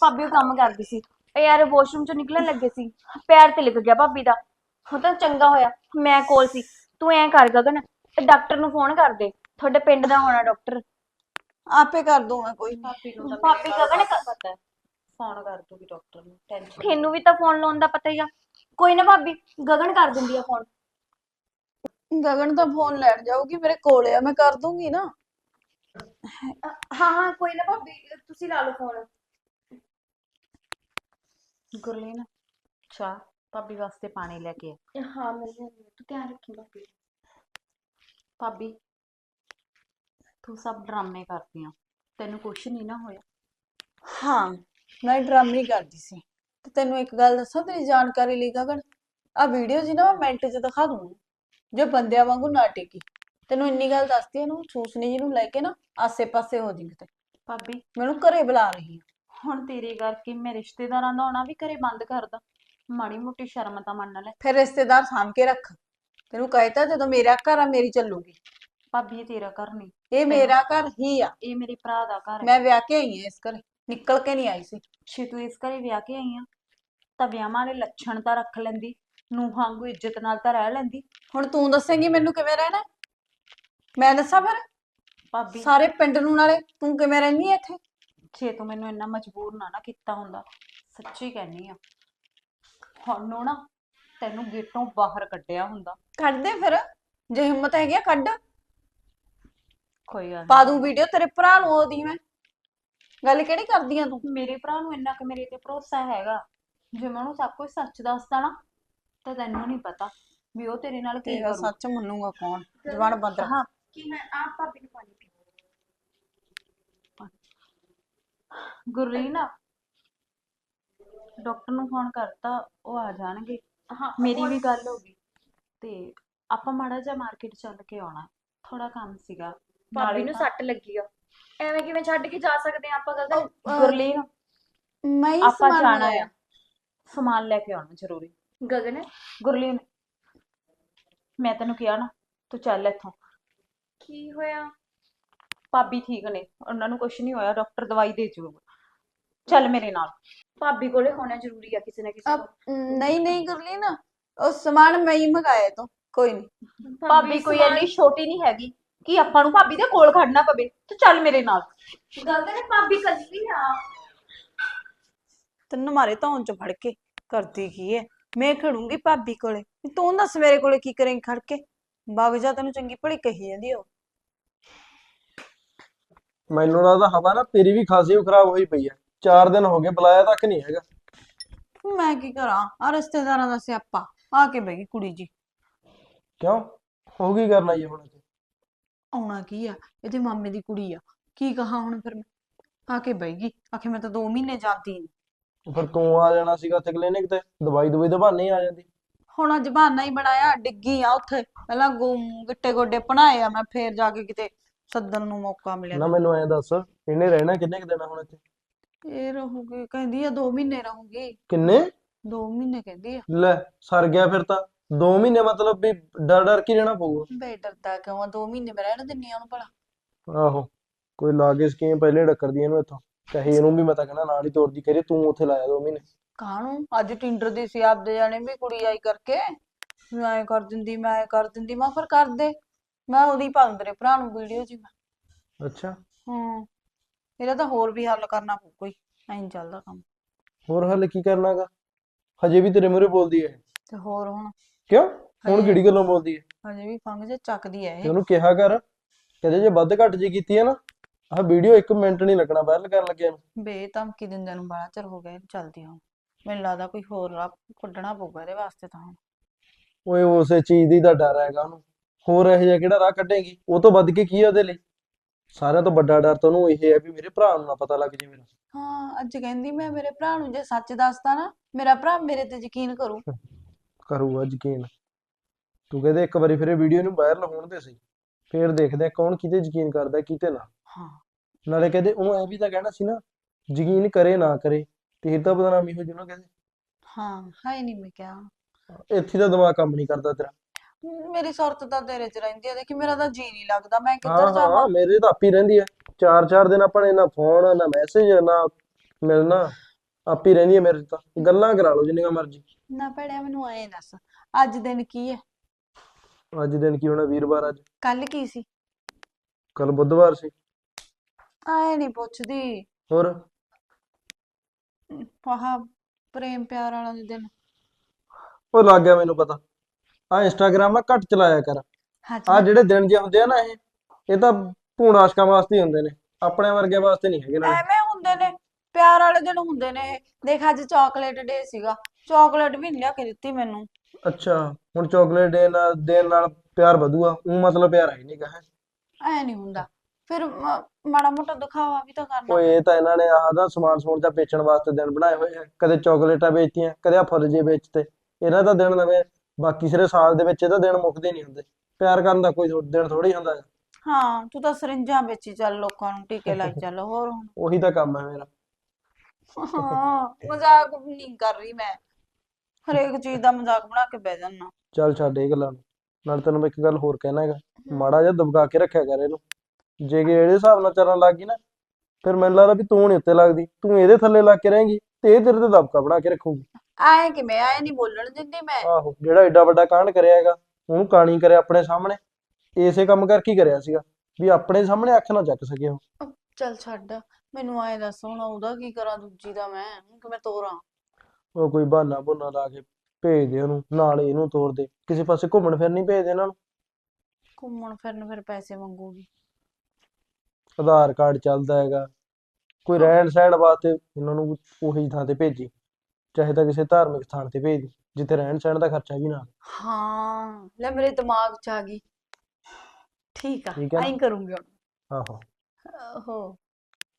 ਭਾਬੀ ਉਹ ਕੰਮ ਕਰਦੀ ਸੀ। ਇਹ ਯਾਰ ਵਾਸ਼ਰੂਮ ਚੋਂ ਨਿਕਲਣ ਲੱਗੇ ਸੀ। ਪੈਰ ਤੇ ਲਿਖ ਗਿਆ ਭਾਬੀ ਦਾ। ਉਹ ਤਾਂ ਚੰਗਾ ਹੋਇਆ। ਮੈਂ ਕੋਲ ਸੀ। ਤੂੰ ਐਂ ਕਰ ਗਗਨ ਡਾਕਟਰ ਨੂੰ ਫੋਨ ਕਰ ਦੇ। ਤੁਹਾਡੇ ਪਿੰਡ ਦਾ ਹੋਣਾ ਡਾਕਟਰ। ਆਪੇ ਕਰ ਦੂੰ ਮੈਂ ਕੋਈ। ਭਾਬੀ ਨੂੰ ਤਾਂ ਭਾਬੀ ਗਗਨ ਦਾ ਪਤਾ ਹੈ। ਫੋਨ ਕਰ ਦੂਗੀ ਡਾਕਟਰ ਨੂੰ ਟੈਨਸ਼ਨ ਤੈਨੂੰ ਵੀ ਤਾਂ ਫੋਨ ਲਾਉਣ ਦਾ ਪਤਾ ਹੀ ਆ। ਕੋਈ ਨਾ ਭਾਬੀ ਗਗਨ ਕਰ ਦਿੰਦੀ ਆ ਫੋਨ। ਗਗਨ ਤਾਂ ਫੋਨ ਲੈਣ ਜਾਊਗੀ ਮੇਰੇ ਕੋਲ ਆ ਮੈਂ ਕਰ ਦੂੰਗੀ ਨਾ। ਹਾਂ ਹਾਂ ਕੋਈ ਨਾ ਭਾਬੀ ਤੁਸੀਂ ਲਾ ਲਓ ਫੋਨ। ਗੁਰਲੀਨ ਚਾਹ ਭਾਬੀ ਵਾਸਤੇ ਪਾਣੀ ਲੈ ਕੇ ਆ। ਹਾਂ ਮੈਂ ਤੂੰ ਧਿਆਨ ਰੱਖੀ ਭਾਬੀ। ਭਾਬੀ ਤੂੰ ਸਭ ਡਰਾਮੇ ਕਰਦੀ ਆ। ਤੈਨੂੰ ਕੁਛ ਨਹੀਂ ਨਾ ਹੋਇਆ। ਹਾਂ ਮੈਂ ਡਰਾਮੇ ਕਰਦੀ ਸੀ। ਤੇ ਤੈਨੂੰ ਇੱਕ ਗੱਲ ਦੱਸਾਂ ਤੇਰੀ ਜਾਣਕਾਰੀ ਲਈ ਗਗਨ? ਆ ਵੀਡੀਓ ਜੀ ਨਾ ਮੈਂ ਮਿੰਟ 'ਚ ਦਿਖਾ ਦੂੰਗੀ। ਜੋ ਬੰਦਿਆਂ ਵਾਂਗੂ ਨਾ ਟਿਕੀ। ਤੈਨੂੰ ਇੰਨੀ ਗੱਲ ਦੱਸਦੀ ਇਹਨੂੰ ਸੂਸਨੀ ਜੀ ਨੂੰ ਲੈ ਕੇ ਨਾ ਆਸੇ-ਪਾਸੇ ਹੋ ਜੀ ਕਿਤੇ। ਭਾਬੀ। ਮੈਨੂੰ ਘਰੇ ਬੁਲਾ ਰਹੀ ਹੈ। ਹੁਣ ਤੇਰੇ ਕਰਕੇ ਮੈਂ ਰਿਸ਼ਤੇਦਾਰਾਂ ਦਾ ਆਉਣਾ ਵੀ ਘਰੇ ਬੰਦ ਕਰਦਾ। ਮਾੜੀ ਮੋਟੀ ਸ਼ਰਮ ਤਾਂ ਮੰਨ ਲੈ। ਫਿਰ ਰਿਸ਼ਤੇਦਾਰ ਸਾਂਭ ਕੇ ਰੱਖ। ਤੈਨੂੰ ਕਹਿਤਾ ਜਦੋਂ ਮੇਰਾ ਘਰ ਆ ਮੇਰੀ ਚੱਲੂਗੀ। ਭਾਬੀ ਇਹ ਤੇਰਾ ਘਰ ਨਹੀਂ। ਇਹ ਮੇਰਾ ਘਰ ਹੀ। ਆ। ਇਹ ਮੇਰੇ ਭਰਾ ਦਾ ਘਰ ਹੈ। ਮੈਂ ਵਿਆਹ ਕੇ ਆਈ ਹਾਂ ਇਸ ਘਰੇ। ਨਿਕਲ ਕੇ ਨਹੀਂ ਆਈ ਸੀ। ਜੇ ਤੂੰ ਇਸ ਘਰੇ ਵਿਆਹ ਕੇ ਆਈ ਆ। ਤਾਂ ਵਿਆਹਾਂ ਵਾਲੇ ਲੱਛਣ ਤਾਂ ਰੱਖ ਲੈਂਦੀ। ਨੂੰਹਾਂ ਵਾਂਗੂ ਇੱਜ਼ਤ ਨਾਲ ਤਾਂ ਰਹਿ ਲੈਂਦੀ। ਹੁਣ ਤੂੰ ਦੱਸੇਂਗੀ ਮੈਨੂੰ ਕਿਵੇਂ ਰਹਿਣਾ ਹੈ? ਮੈਂ ਦੱਸਾਂ ਫਿਰ? ਭਾਬੀ। ਸਾਰੇ ਪਿੰਡ ਨੂੰ ਨਾਲੇ ਤੂੰ ਕਿਵੇਂ ਰਹਿਨੀ ਹੈ ਇੱਥੇ? ਜੇ ਤੂੰ ਮੈਨੂੰ ਇੰਨਾ ਮਜਬੂਰ ਨਾ ਨਾ ਕੀਤਾ ਹੁੰਦਾ। ਸੱਚੀ ਕਹਿੰਨੀ ਆ। ਹੁਣ ਨੂੰ ਨਾ ਤੈਨੂੰ ਗੇਟੋਂ ਬਾਹਰ ਕੱਢਿਆ ਹੁੰਦਾ। ਕੱਢ ਦੇ ਫਿਰ? ਜੇ ਹਿੰਮਤ ਹੈਗੀ ਆ ਕੱਢ। ਕੋਈ ਗੱਲ ਪਾ। ਦੂੰ ਵੀਡੀਓ ਤੇਰੇ ਭਰਾ ਨੂੰ ਉਹਦੀ ਮੈਂ। ਗੱਲ ਕਿਹੜੀ ਕਰਦੀ ਆ ਤੂੰ? ਮੇਰੇ ਭਰਾ ਨੂੰ ਇੰਨਾ ਕੁ ਮੇਰੇ ਤੇ ਭਰੋਸਾ ਹੈਗਾ। ਜੇ ਮੈਂ ਉਹਨੂੰ ਸਭ ਕੁਝ ਸੱਚ ਦੱਸਦਾ ਨਾ ਤਾਂ ਤੈਨੂੰ ਨਹੀਂ ਪਤਾ ਵੀ ਉਹ ਤੇਰੇ ਨਾਲ ਕੀ ਤੇਰਾ ਕਰੂ। ਸੱਚ ਮੰਨੂਗਾ ਕੌਣ? ਜ਼ਬਾਨ ਬੰਦ ਰੱਖ। ਹਾਂ ਕਿ ਮੈਂ ਆਪ ਭਾਬੀ ਨੂੰ ਪਾਣੀ ਪੀ ਗੁਰਲੀਨ ਡਾਕਟਰ ਨੂੰ ਫੋਨ ਕਰਤਾ ਉਹ ਆ ਜਾਣਗੇ। ਹਾਂ ਮੇਰੀ ਵੀ ਗੱਲ ਹੋ ਗਈ। ਤੇ ਆਪਾਂ ਮਾੜਾ ਜਿਹਾ ਮਾਰਕੀਟ ਚੱਲ ਕੇ ਆਉਣਾ। ਥੋੜਾ ਕੰਮ ਸੀਗਾ। ਭਾਬੀ ਨੂੰ ਸੱਟ ਲੱਗੀ ਆ। ਐਵੇਂ ਕਿਵੇਂ ਛੱਡ ਕੇ ਜਾ ਸਕਦੇ ਆ ਆਪਾਂ ਗਗਨ ਗੁਰਲੀਨ। ਮੈਂ ਹੀ ਆਪਾਂ ਸਮਾਨ ਜਾਣਾ। ਆ। ਸਮਾਨ ਲੈ ਕੇ ਆਉਣਾ ਜ਼ਰੂਰੀ। ਗਗਨ? ਗੁਰਲੀਨ ਮੈਂ ਤੈਨੂੰ ਕਿਹਾ ਨਾ ਤੂੰ ਚੱਲ ਇੱਥੋਂ। ਕੀ ਹੋਇਆ? ਭਾਬੀ ਠੀਕ ਨੇ। ਉਹਨਾਂ ਨੂੰ ਕੁਝ ਨਹੀਂ ਹੋਇਆ ਡਾਕਟਰ ਦਵਾਈ ਦੇ ਜੂਗਾ ਚੱਲ ਮੇਰੇ ਨਾਲ। ਭਾਬੀ ਕੋਲੇ ਹੋਣਾ ਜ਼ਰੂਰੀ ਆ ਕਿਸੇ ਨਾ ਕਿਸੇ ਕੋਲ। ਨਹੀਂ ਨਹੀਂ ਗੁਰਲੀਨ ਉਹ ਸਮਾਨ ਮੈਂ ਹੀ ਮੰਗਾਇਆ ਤੋਂ ਕੋਈ ਨਹੀਂ। ਭਾਬੀ ਕੋਈ ਇੰਨੀ ਛੋਟੀ ਨਹੀਂ ਹੈਗੀ। ਕਿ ਆਪਾਂ ਨੂੰ ਭਾਬੀ ਦੇ ਕੋਲ ਖੜਨਾ ਪਵੇ ਤੂੰ ਚੱਲ ਮੇਰੇ ਨਾਲ। ਗਗਨ ਭਾਬੀ ਕੱਲੀ ਆ। ਤੈਨੂੰ ਮਾਰੇ ਧੌਣ ਚ ਫੜ ਕੇ ਕਰਦੀ ਕੀ ਹੈ ਮੈਂ ਖੜੂੰਗੀ ਭਾਬੀ ਕੋਲੇ। ਵੀ ਤੂੰ ਦੱਸ ਮੇਰੇ ਕੋਲੇ ਕੀ ਕਰੇਂਗੀ ਖੜ ਕੇ? ਵਗ ਜਾ ਤੈਨੂੰ ਚੰਗੀ ਭਲੀ ਕਹੀ ਜਾਂਦੀ ਆ ਉਹ। ਮੈਨੂੰ ਲੱਗਦਾ ਹਵਾ ਨਾ ਤੇਰੀ ਵੀ ਖਾਸੀ ਓ ਖਰਾਬ ਹੋਈ ਪਈ ਹੈ ਚਾਰ ਦਿਨ ਹੋ ਗਏ ਬੁਲਾਇਆ ਤੱਕ ਨਹੀਂ ਹੈਗਾ। ਮੈਂ ਕੀ ਕਰਾਂ? ਆ ਰਿਸ਼ਤੇਦਾਰਾਂ ਦਾ ਸਿਆਪਾ। ਆ ਕੇ ਬਹਿ ਗਈ ਕੁੜੀ ਜੀ। ਕਿਉਂ? ਹੋ ਕੀ ਕਰਨਾ ਜੀ ਹੁਣ ਇੱਥੇ? ਆਉਣਾ ਕੀ ਆ? ਇਹਦੇ ਮਾਮੇ ਦੀ ਕੁੜੀ ਆ। ਕੀ ਕਹਾ ਹੁਣ ਫਿਰ ਮੈਂ? ਆ ਕੇ ਬਹਿ ਗਈ। ਆਖੇ ਮੈਂ ਤਾਂ 2 ਮਹੀਨੇ ਜਾਂਦੀ ਨੀ। ਫਿਰ ਤੂੰ ਆ ਜਾਣਾ ਸੀਗਾ ਉੱਥੇ ਕਲੀਨਿਕ ਤੇ? ਦਵਾਈ ਦਵਾਈ ਦੇ ਬਹਾਨੇ ਹੀ ਆ ਜਾਂਦੀ। ਹੁਣ ਅੱਜ ਬਹਾਨਾ ਹੀ ਬਣਾਇਆ ਡਿੱਗੀ ਆ ਉੱਥੇ। ਪਹਿਲਾਂ ਗੋ ਗਿੱਟੇ ਗੋਡੇ ਭਣਾਏ ਆ ਮੈਂ ਫੇਰ ਜਾ ਕੇ ਕਿਤੇ ਸੱਦਣ ਨੂੰ ਮੌਕਾ ਮਿਲਿਆ। ਨਾ ਮੈਨੂੰ ਐਂ ਦੱਸ ਇਹਨੇ ਰਹਿਣਾ ਕਿੰਨੇ ਕੁ ਦਿਨ ਆ ਹੁਣ ਇੱਥੇ? ਇਹ ਰਹੂਗੀ ਕਹਿੰਦੀ ਆ 2 ਮਹੀਨੇ ਰਹੂਗੀ। ਕਿੰਨੇ? 2 ਮਹੀਨੇ ਕਹਿੰਦੀ ਆ। ਲੈ ਸਰ ਗਿਆ ਫਿਰ ਤਾਂ। 2 ਮਹੀਨੇ ਮਤਲਬ ਵੀ ਡਰ ਡਰ ਕੇ ਰਹਿਣਾ ਪਊਗਾ। ਬੇ ਡਰਦਾ ਕਿਉਂ ਆ? 2 ਮਹੀਨੇ ਮੈਂ ਰਹਿਣ ਦਿੰਨੀ ਆ ਉਹਨੂੰ ਭਲਾ। ਆਹੋ ਕੋਈ ਲਾਗੇ ਸਕੀਮ ਪਹਿਲੇ ਡੱਕਰਦੀ ਇਹਨੂੰ ਇੱਥੋਂ। ਕਹੇ ਇਹਨੂੰ ਵੀ ਮੈਂ ਤਾਂ ਕਹਿਣਾ ਨਾਲ ਹੀ ਤੋਰਦੀ ਕਰੇ ਤੂੰ ਉੱਥੇ ਲਾਇਆ 2 ਮਹੀਨੇ। ਕਾਹਨੂੰ? ਅੱਜ ਟਿੰਡਰ ਦੀ ਸੀ ਆਪਦੇ ਜਾਣੇ ਵੀ ਕੁੜੀ ਆਈ ਕਰਕੇ। ਮੈਂ ਐਂ ਕਰ ਦਿੰਦੀ ਮੈਂ ਐਂ ਕਰ ਦਿੰਦੀ ਮੈਂ ਫਿਰ ਕਰ ਦੇ। ਮੈਂ ਉਹਦੀ ਪਾ ਦੂੰ ਤੇਰੇ ਭਰਾ ਨੂੰ ਵੀਡੀਓ ਜੀ ਮੈਂ। ਅੱਛਾ। ਹਾਂ ਇਹਦਾ ਤਾਂ ਹੋਰ ਵੀ ਹੱਲ ਕਰਨਾ ਪਊ ਕੋਈ। ਐਂ ਨੀ ਚੱਲਦਾ ਕੰਮ। ਹੋਰ ਹੱਲ ਕੀ ਕਰਨਾਗਾ ਹਜੇ ਵੀ ਤੇਰੇ ਮੂਹਰੇ ਬੋਲਦੀ ਹੈ ਤੇ ਹੋਰ ਹੁਣ? ਕਿਉਂ? ਹੁਣ ਕਿਹੜੀ ਗੱਲੋਂ ਬੋਲਦੀ ਹੈ? ਹਜੇ ਵੀ ਫੰਗ ਜੇ ਚੱਕਦੀ ਐ ਤੇ ਇਹ। ਉਹਨੂੰ ਕਿਹਾ ਕਰ ਕਦੇ ਜੇ ਵੱਧ ਘੱਟ ਜੀ ਕੀਤੀ ਹੈ ਨਾ ਆਹ ਵੀਡੀਓ 1 ਮਿੰਟ ਨਹੀਂ ਲੱਗਣਾ ਵਾਇਰਲ ਕਰਨ ਲੱਗਿਆ ਨੂੰ ਬੇ ਧਮਕੀ ਦਿੰਦਿਆਂ ਨੂੰ ਬੜਾ ਚਿਰ ਹੋ ਗਿਆ ਇਹਨੂੰ ਚੱਲਦੀ ਹੁਣ। ਮੈਨੂੰ ਲੱਗਦਾ ਕੋਈ ਹੋਰ ਰਾਹ ਕੱਢਣਾ ਪਊਗਾ ਇਹਦੇ ਵਾਸਤੇ ਤਾਂ ਹੁਣ। ਓਏ ਉਸੇ ਚੀਜ਼ ਦੀ ਤਾਂ ਡਰ ਹੈਗਾ ਉਹਨੂੰ। ਹੋਰ ਇਹੋ ਜਿਹਾ ਕਿਹੜਾ ਰਾਹ ਕੱਢੇਗੀ? ਉਹ ਤੋਂ ਵੱਧ ਕੇ ਕੀ ਹੈ ਉਹਦੇ ਲਈ? ਸਾਰਿਆਂ ਤੋਂ ਵੱਡਾ ਡਰ ਤਾਂ ਉਹਨੂੰ ਇਹ ਹੈ ਵੀ ਮੇਰੇ ਭਰਾ ਨੂੰ ਨਾ ਪਤਾ ਲੱਗ ਜੇ ਮੇਰਾ। ਹਾਂ ਅੱਜ ਕਹਿੰਦੀ ਮੈਂ ਮੇਰੇ ਭਰਾ ਨੂੰ ਜੇ ਸੱਚ ਦੱਸਦਾ ਨਾ ਮੇਰਾ ਭਰਾ ਮੇਰੇ ਤੇ ਯਕੀਨ ਕਰੂ। ਕਰੂਗਾ ਯਕੀਨ। ਤੂੰ ਕਹਿੰਦੇ ਇੱਕ ਵਾਰੀ ਫਿਰ ਇਹ ਵੀਡੀਓ ਨੂੰ ਵਾਇਰਲ ਹੋਣ ਦੇ ਸੀ ਫੇਰ ਦੇਖਦੇ ਆ ਕੌਣ ਕਿਤੇ ਯਕੀਨ ਕਰਦਾ ਕਿਤੇ ਨਾ। ਹਾਂ। ਨਾਲੇ ਕਹਿੰਦੇ ਉਹਨੂੰ ਐ ਵੀ ਤਾਂ ਕਹਿਣਾ ਸੀ ਨਾ ਯਕੀਨ ਕਰੇ ਨਾ ਕਰੇ। ਤੇਰ ਤਾਂ ਬਦਨਾਮੀ ਹੋ ਜੂਨਾ ਕਹਿੰਦੇ। ਹਾਂ ਹੈ ਨਹੀਂ ਮੈਂ ਕਿਹਾ। ਇੱਥੇ ਤਾਂ ਦਿਮਾਗ ਕੰਮ ਨਹੀਂ ਕਰਦਾ ਤੇਰਾ। ਮੇਰੀ ਸੁਰਤ ਤਾਂ ਤੇਰੇ 'ਚ ਰਹਿੰਦੀ ਆ ਦੇਖੀ ਮੇਰਾ ਤਾਂ ਜੀ ਨਹੀਂ ਲੱਗਦਾ ਮੈਂ ਹਾਂ ਕਿੱਧਰ ਜਾਵਾਂ? ਹਾਂ ਮੇਰੇ ਤਾਂ ਆਪੀ ਰਹਿੰਦੀ ਹੈ ਚਾਰ ਚਾਰ ਦਿਨ ਆਪਾਂ ਨੇ ਨਾ ਫੋਨ ਨਾ ਮੈਸੇਜ ਨਾ ਮਿਲਣਾ। ਆਪੀ ਰਹਿੰਦੀ ਹੈ ਮੇਰੇ ਤਾਂ। ਗੱਲਾਂ ਕਰਾ ਲਓ ਜਿੰਨੀਆਂ ਮਰਜ਼ੀ। ਨਾ ਭੈਣਿਆ ਮੈਨੂੰ ਐਂ ਦੱਸ ਅੱਜ ਦਿਨ ਕੀ ਹੈ ਅੱਜ ਦਿਨ ਕੀ ਹੋਣਾ ਵੀਰਵਾਰ ਅੱਜ? ਕੱਲ ਕੀ ਸੀ? ਕੱਲ ਬੁੱਧਵਾਰ ਸੀ। ਐ ਨਹੀਂ ਪੁੱਛਦੀ। ਹੋਰ? ਆਹ ਪ੍ਰੇਮ ਪਿਆਰ ਵਾਲਾ ਦਿਨ। ਉਹ ਲੱਗ ਗਿਆ ਮੈਨੂੰ ਪਤਾ। ਆ ਇੰਸਟਾਗ੍ਰਾਮ ਨਾ ਘੱਟ ਚਲਾਇਆ ਕਰ। ਆ ਜਿਹੜੇ ਦਿਨ ਜੇ ਹੁੰਦੇ ਆ ਨਾ ਇਹ ਇਹ ਤਾਂ ਭੂਣ ਆਸ਼ਕਾਂ ਵਾਸਤੇ ਹੀ ਹੁੰਦੇ ਨੇ। ਆਪਣੇ ਵਰਗੇ ਵਾਸਤੇ ਨਹੀਂ ਹੈਗੇ ਨਾਲੇ। ਐਵੇਂ ਨੇ ਪਿਆਰ ਵਾਲੇ ਦਿਨ ਹੁੰਦੇ ਨੇ ਇਹ। ਦੇਖ ਅੱਜ ਚਾਕਲੇਟ ਡੇ ਸੀਗਾ। ਚਾਕਲੇਟ ਵੀ ਨੀ ਲਿਆ ਕੇ ਦਿੱਤੀ ਮੈਨੂੰ। ਅੱਛਾ ਹੁਣ ਚਾਕਲੇਟ ਦੇਣ ਨਾਲ ਦੇਣ ਨਾਲ ਪਿਆਰ ਵਧੂਗਾ ਉਹ ਮਤਲਬ ਪਿਆਰ ਹੈ ਨਹੀਂ ਕਹੇ ਐ ਨਹੀਂ ਹੁੰਦਾ। ਫਿਰ ਮ- ਮਾੜਾ ਮੋਟਾ ਦਿਖਾਵਾ ਵੀ ਤਾਂ ਕਰਨਾ ਓਏ ਇਹ ਤਾਂ ਇਹਨਾਂ ਨੇ ਆਹ ਨਾ ਸਮਾਨ ਸਮੂਨ ਜਾਂ ਵੇਚਣ ਵਾਸਤੇ ਦਿਨ ਬਣਾਏ ਹੋਏ ਆ। ਕਦੇ ਚਾਕਲੇਟਾਂ ਵੇਚਤੀਆਂ ਕਦੇ ਆ ਫੁੱਲ ਵੇਚਤੇ। ਇਹਨਾਂ ਦਾ ਦਿਨ ਨਵੇਂ ਬਾਕੀ ਸਾਰੇ ਸਾਲ ਦੇ ਵਿੱਚ ਇਹਦਾ ਦਿਨ ਮੁੱਕਦੇ ਨਹੀਂ ਹੁੰਦੇ। ਪਿਆਰ ਕਰਨ ਦਾ ਕੋਈ ਥੋ- ਦਿਨ ਥੋੜੀ ਹੁੰਦਾ। ਹੈ। ਹਾਂ ਤੂੰ ਤਾਂ ਸਰਿੰਜਾਂ ਵੇਚੀ ਚੱਲ ਲੋਕਾਂ ਨੂੰ ਟੀਕੇ ਲਾਈ ਚੱਲ ਹੋਰ ਹੁਣ। ਉਹੀ ਤਾਂ ਕੰਮ ਹੈ ਮੇਰਾ। ਹਾਂ ਮਜ਼ਾਕ ਨਹੀਂ ਕਰ ਰਹੀ ਮੈਂ। ਹਰੇਕ ਚੀਜ਼ ਦਾ ਮਜ਼ਾਕ ਬਣਾ ਕੇ ਬਹਿ ਜਾਨਾ ਚੱਲ ਛੱਡ ਇਹ ਗੱਲਾਂ ਨੂੰ। ਨਾਲ ਤੈਨੂੰ ਮੈਂ ਇੱਕ ਗੱਲ ਹੋਰ ਕਹਿਣਾ ਹੈਗਾ। ਮਾੜਾ ਜਿਹਾ ਦਬਕਾ ਕੇ ਰੱਖਿਆ ਕਰ ਇਹਨੂੰ। ਜੇ ਕਿ ਇਹਦੇ ਹਿਸਾਬ ਨਾਲ ਚੱਲਣ ਲੱਗ ਗਈ ਨਾ ਫਿਰ ਮੈਨੂੰ ਲੱਗਦਾ ਵੀ ਤੂੰ ਨਹੀਂ ਉੱਤੇ ਲੱਗਦੀ। ਤੂੰ ਇਹਦੇ ਥੱਲੇ ਲੱਗ ਕੇ ਰਹੇਂਗੀ ਤੇ ਇਹ ਤੇਰੇ ਤੇ ਦਬਕਾ ਬਣਾ ਕੇ ਰੱਖੂਗੀ। ਐ ਕਿਵੇਂ? ਐ ਨਹੀਂ ਬੋਲਣ ਦਿੰਦੀ ਮੈਂ। ਆਹੋ ਜਿਹੜਾ ਏਡਾ ਵੱਡਾ ਕਾਂਡ ਕਰਿਆ ਹੈਗਾ ਉਹਨੂੰ ਕਾਣੀ ਕਰਿਆ ਆਪਣੇ ਸਾਹਮਣੇ। ਇਸੇ ਕੰਮ ਕਰਕੇ ਹੀ ਕਰਿਆ ਸੀਗਾ ਵੀ ਆਪਣੇ ਸਾਹਮਣੇ ਅੱਖ ਨਾ ਚੱਕ ਸਕੇ ਉਹ। ਚੱਲ ਛੱਡ। ਮੈਨੂੰ ਐ ਦੱਸ ਹੁਣ ਉਹਦਾ ਕੀ ਕਰਾਂ ਦੂਜੀ ਦਾ ਮੈਂ ਹੁਣ ਕਿਵੇਂ ਤੋਰਾਂ? ਉਹ ਕੋਈ ਬਹਾਨਾ ਬੁਨਾ ਲਾ ਕੇ ਭੇਜ ਦੇ ਉਹਨੂੰ ਨਾਲ ਇਹਨੂੰ ਤੋਰ ਦੇ। ਕਿਸੇ ਪਾਸੇ ਘੁੰਮਣ ਫਿਰਨ ਨਹੀਂ ਭੇਜਦੇ ਇਹਨਾਂ ਨੂੰ? ਘੁੰਮਣ ਫਿਰਨ ਫਿਰ ਪੈਸੇ ਮੰਗੂਗੀ ਆਧਾਰ ਕਾਰਡ ਚੱਲਦਾ ਹੈਗਾ। ਕੋਈ ਰਹਿਣ ਸਹਿਣ ਵਾਸਤੇ ਇਹਨਾਂ ਨੂੰ ਉਹੀ ਥਾਂ ਤੇ ਭੇਜੀ। ਚਾਹੇ ਤਾਂ ਕਿਸੇ ਧਾਰਮਿਕ ਸਥਾਨ ਤੇ ਭੇਜ ਦੀ ਜਿੱਥੇ ਰਹਿਣ ਸਹਿਣ ਦਾ ਖਰਚਾ ਵੀ ਨਾ ਆਵੇ। ਹਾਂ ਲੈ ਮੇਰੇ ਦਿਮਾਗ 'ਚ ਆ ਗਈ। ਠੀਕ ਆ ਠੀਕ ਹੈ ਨਾ? ਐਂ ਕਰੂੰਗੀ ਹੁਣ। ਆਹੋ। ਓਹੋ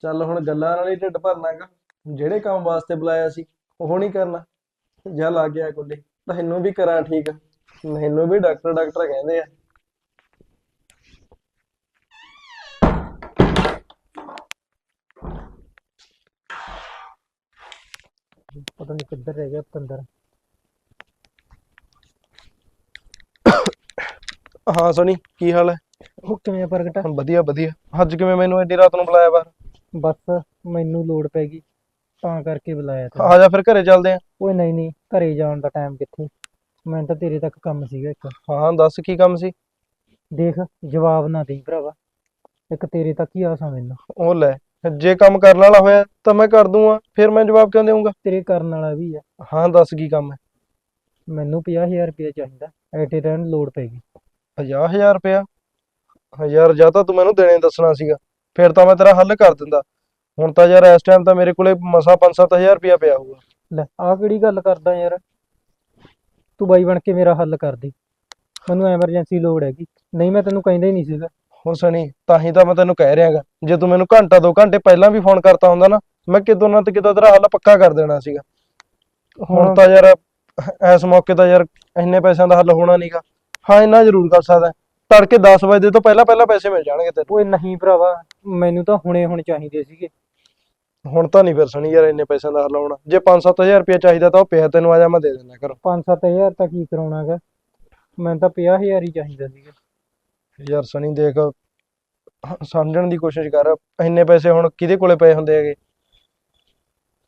ਚੱਲ ਹੁਣ ਗੱਲਾਂ ਨਾਲ ਹੀ ਢਿੱਡ ਭਰਨਾ ਹੈਗਾ ਜਿਹੜੇ ਕੰਮ ਵਾਸਤੇ ਬੁਲਾਇਆ ਸੀ ਉਹ ਨਹੀਂ ਕਰਨਾ। ਜਾ ਲਾ ਗਿਆ ਕੁੱਲੇ ਤੈਨੂੰ ਵੀ ਕਰਾਂ ਠੀਕ। ਮੈਨੂੰ ਵੀ ਡਾਕਟਰ ਡਾਕਟਰ ਕਹਿੰਦੇ ਆ। ਪਤਾ ਨਹੀਂ ਕਿੱਧਰ ਰਹਿ ਗਿਆ ਪੰਦਰ ਹਾਂ ਸੋਨੀ ਕੀ ਹਾਲ ਹੈ? ਉਹ ਕਿਵੇਂ ਆ ਪ੍ਰਗਟ? ਵਧੀਆ ਵਧੀਆ। ਅੱਜ ਕਿਵੇਂ ਮੈਨੂੰ ਐਡੀ ਰਾਤ ਨੂੰ ਬੁਲਾਇਆ ਬਾਹਰ? ਬਸ ਮੈਨੂੰ ਲੋੜ ਪੈ ਗਈ ਤਾਂ ਕਰਕੇ ਬੁਲਾਇਆ ਤਾ ਆ ਜਾ ਫਿਰ ਘਰੇ ਚੱਲਦੇ ਆ। ਓਏ ਨਹੀਂ ਨਹੀਂ ਘਰੇ ਜਾਣ ਦਾ ਟਾਈਮ ਕਿੱਥੇ? ਮੈਨੂੰ ਤਾਂ ਤੇਰੇ ਤੱਕ ਕੰਮ ਸੀਗਾ ਇੱਕ। ਹਾਂ ਦੱਸ ਕੀ ਕੰਮ ਸੀ? ਦੇਖ ਜਵਾਬ ਨਾ ਦੇਈ ਭਰਾਵਾ। ਇੱਕ ਤੇਰੇ ਤੱਕ ਹੀ ਆਸਾਂ ਮੈਨੂੰ। ਉਹ ਲੈ ਜੇ ਕੰਮ ਕਰਨ ਵਾਲਾ ਹੋਇਆ ਤਾਂ ਮੈਂ ਕਰ ਦੂੰਗਾ ਫਿਰ ਮੈਂ ਜਵਾਬ ਕਿਉਂ ਦੇਵਾਂਗਾ ਤੇਰੇ ਕਰਨ ਵਾਲਾ ਵੀ ਆ। ਹਾਂ ਦੱਸ ਕੀ ਕੰਮ ਹੈ? ਮੈਨੂੰ 50000 ਰੁਪਏ ਚਾਹੀਦਾ ਐਟੇ ਟਾਈਮ ਲੋੜ ਪੈ ਗਈ। 50000 ਰੁਪਇਆ? ਹਜ਼ਾਰ ਜਾਂ ਤਾਂ ਤੂੰ ਮੈਨੂੰ ਦੇਣੇ ਦੱਸਣਾ ਸੀਗਾ। ਫਿਰ ਤਾਂ ਮੈਂ ਤੇਰਾ ਹੱਲ ਕਰ ਦਿੰਦਾ। ਹੁਣ ਤਾਂ ਯਾਰ ਇਸ ਟਾਈਮ ਤਾਂ ਮੇਰੇ ਕੋਲੇ ਮਸਾ 5-7000 ਰੁਪਇਆ ਪਿਆ ਹੋਊਗਾ। ਲੈ ਆਹ ਕਿਹੜੀ ਗੱਲ ਕਰਦਾ ਯਾਰ? ਤੂੰ ਬਾਈ ਬਣ ਕੇ ਮੇਰਾ ਹੱਲ ਕਰ ਦੇ। ਮੈਨੂੰ ਐਮਰਜੈਂਸੀ ਲੋੜ ਹੈਗੀ। ਨਹੀਂ ਮੈਂ ਤੈਨੂੰ ਕਹਿੰਦਾ ਹੀ ਨਹੀਂ ਸੀਗਾ। ਹੁਣ ਸਣੀ ਤਾਂ ਹੀ ਤਾਂ ਮੈਂ ਤੈਨੂੰ ਕਹਿ ਰਿਹਾਗਾ ਜੇ ਤੂੰ ਮੈਨੂੰ ਘੰਟਾ ਦੋ ਘੰਟੇ ਪਹਿਲਾਂ ਵੀ ਫੋਨ ਕਰਤਾ ਹੁੰਦਾ ਨਾ ਮੈਂ ਕਿਤੋਂ ਨਾ ਤੇ ਕਿਤੋਂ ਤੇਰਾ ਹੱਲ ਪੱਕਾ ਕਰ ਦੇਣਾ ਸੀਗਾ। ਹੁਣ ਤਾਂ ਯਾਰ ਇਸ ਮੌਕੇ ਤਾਂ ਯਾਰ ਇੰਨੇ ਪੈਸਿਆਂ ਦਾ ਹੱਲ ਹੋਣਾ ਨਹੀਂਗਾ ਹਾਂ ਇੰਨਾ ਜ਼ਰੂਰ ਕਰ ਸਕਦਾ। ਤੜਕੇ 10 ਵਜੇ ਤੋਂ ਪਹਿਲਾਂ ਪਹਿਲਾਂ ਪੈਸੇ ਮਿਲ ਜਾਣਗੇ ਤੈਨੂੰ। ਓਏ ਨਹੀਂ ਭਰਾਵਾ ਮੈਨੂੰ ਤਾਂ ਹੁਣੇ ਹੁਣ ਚਾਹੀਦੇ ਸੀਗੇ। ਹੁਣ ਤਾਂ ਨਹੀਂ ਫਿਰ ਸਣੀ ਯਾਰ ਇੰਨੇ ਪੈਸਿਆਂ ਦਾ ਹੱਲ ਹੋਣਾ ਜੇ 5-7000 ਰੁਪਇਆ ਚਾਹੀਦਾ ਤਾਂ ਉਹ ਪਿਆ ਤੈਨੂੰ ਆ ਜਾ ਮੈਂ ਦੇ ਦਿੰਦਾ ਕਰੋ 5-7000 ਤਾਂ ਕੀ ਕਰਾਉਣਾਗਾ? ਮੈਨੂੰ ਤਾਂ 50000 ਹੀ ਚਾਹੀਦਾ ਸੀਗਾ। ਯਾਰ ਸਣੀ ਦੇਖ ਸਮਝਣ ਦੀ ਕੋਸ਼ਿਸ਼ ਕਰ ਇੰਨੇ ਪੈਸੇ ਹੁਣ ਕਿਹਦੇ ਕੋਲੇ ਪਏ ਹੁੰਦੇ ਹੈਗੇ?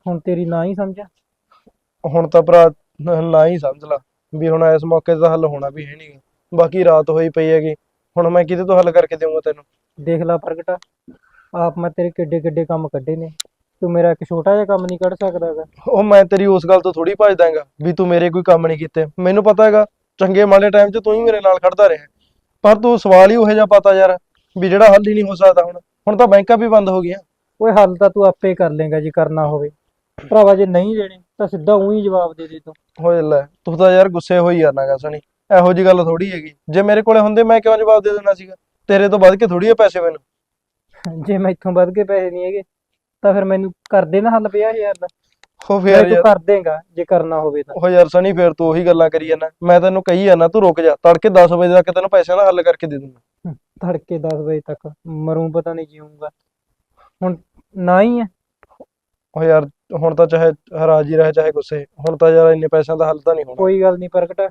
ਹੁਣ ਤੇਰੀ ਨਾ ਹੀ ਸਮਝ। ਹੁਣ ਤਾਂ ਭਰਾ ਨ- ਨਾ ਹੀ ਸਮਝ ਲਾ ਵੀ ਹੁਣ ਇਸ ਮੌਕੇ ਦਾ ਹੱਲ ਹੋਣਾ ਵੀ ਹੈ ਨਹੀਂ ਬਾਕੀ ਰਾਤ ਹੋਈ ਪਈ ਹੈਗੀ। ਹੁਣ ਮੈਂ ਕਿਹਦੇ ਤੋਂ ਹੱਲ ਕਰਕੇ ਦੇਵਾਂਗਾ ਤੈਨੂੰ? ਦੇਖ ਲੈ ਪ੍ਰਗਟਾ ਆਪ ਮੈਂ ਤੇਰੇ ਕਿੱਡੇ ਕਿੱਡੇ ਕੰਮ ਕੱਢੇ ਨੇ। ਤੂੰ ਮੇਰਾ ਇੱਕ ਛੋਟਾ ਜਿਹਾ ਕੰਮ ਨਹੀਂ ਕੱਢ ਸਕਦਾਗਾ ਉਹ ਮੈਂ ਤੇਰੀ ਉਸ ਗੱਲ ਤੋਂ ਥੋੜੀ ਭੱਜਦਾ ਹੈਗਾ ਵੀ ਤੂੰ ਮੇਰੇ ਕੋਈ ਕੰਮ ਨਹੀਂ ਕੀਤੇ। ਮੈਨੂੰ ਪਤਾ ਹੈਗਾ ਚੰਗੇ ਮਾੜੇ ਟਾਈਮ 'ਚ ਤੂੰ ਹੀ ਮੇਰੇ ਨਾਲ ਖੜਦਾ ਰਿਹਾ। ਪਰ ਤੂੰ ਸਵਾਲ ਹੀ ਉਹੋ ਜਿਹਾ ਪਤਾ ਯਾਰ ਵੀ ਜਿਹੜਾ ਹੱਲ ਹੀ ਨਹੀਂ ਹੋ ਸਕਦਾ ਹੁਣ। ਹੁਣ ਤਾਂ ਬੈਂਕਾਂ ਵੀ ਬੰਦ ਹੋ ਗਈਆਂ। ਓਏ ਹੱਲ ਤਾਂ ਤੂੰ ਆਪੇ ਕਰ ਲੇਗਾ ਜੇ ਕਰਨਾ ਹੋਵੇ। ਭਰਾਵਾ ਜੇ ਨਹੀਂ ਦੇਣੇ ਤਾਂ ਸਿੱਧਾ ਉਹੀ ਜਵਾਬ ਦੇ ਦੇ ਤੂੰ। ਹੋਏ ਲੈ ਤੂੰ ਤਾਂ ਯਾਰ ਗੁੱਸੇ ਹੋਈ ਜਾਣਾਗਾ ਸਣੀ ਇਹੋ ਜੀ ਗੱਲ ਥੋੜੀ ਹੈਗੀ। ਜੇ ਮੇਰੇ ਕੋਲੇ ਹੁੰਦੇ ਮੈਂ ਕਿਉਂ ਜਵਾਬ ਦੇ ਦੇਣਾ ਸੀਗਾ? ਤੇਰੇ ਤੋਂ ਵੱਧ ਕੇ ਥੋੜੀ ਆ ਪੈਸੇ ਮੈਨੂੰ। ਜੇ ਮੈਥੋਂ ਵੱਧ ਕੇ ਪੈਸੇ ਨਹੀਂ ਹੈਗੇ ਤਾਂ ਫਿਰ ਮੈਨੂੰ ਕਰ ਦੇ ਨਾ ਹੱਲ 50000 ਦਾ। ਉਹ ਫੇਰ ਤੂੰ ਯਾਰ ਕਰ ਦੇਗਾ ਜੇ ਕਰਨਾ ਹੋਵੇ ਤਾਂ। ਉਹ ਯਾਰ ਸਣੀ ਫੇਰ ਤੂੰ ਉਹੀ ਗੱਲਾਂ ਕਰੀ ਜਾਂਦਾ ਮੈਂ ਤੈਨੂੰ ਕਹੀ ਜਾਂਦਾ ਤੂੰ ਰੁਕ ਜਾ। ਤੜਕੇ 10 ਵਜੇ ਤੱਕ ਤੈਨੂੰ ਪੈਸਿਆਂ ਦਾ ਹੱਲ ਕਰਕੇ ਦੇ ਦੂੰਗਾ ਤੜਕੇ 10 ਵਜੇ ਤੱਕ। ਮਰੂੰ ਪਤਾ ਨਹੀਂ ਜੀਊਂਗਾ। ਹੁਣ ਨਾ ਹੀ ਹੈ ਉਹ ਯਾਰ ਹੁਣ ਤਾਂ ਚਾਹੇ ਰਾਜੀ ਰਹੇ ਚਾਹੇ ਗੁੱਸੇ। ਹੁਣ ਤਾਂ ਯਾਰ ਇੰਨੇ ਪੈਸਿਆਂ ਦਾ ਹੱਲ ਤਾਂ ਨਹੀਂ ਹੋਣਾ। ਕੋਈ ਗੱਲ ਨਹੀਂ ਪ੍ਰਗਟ।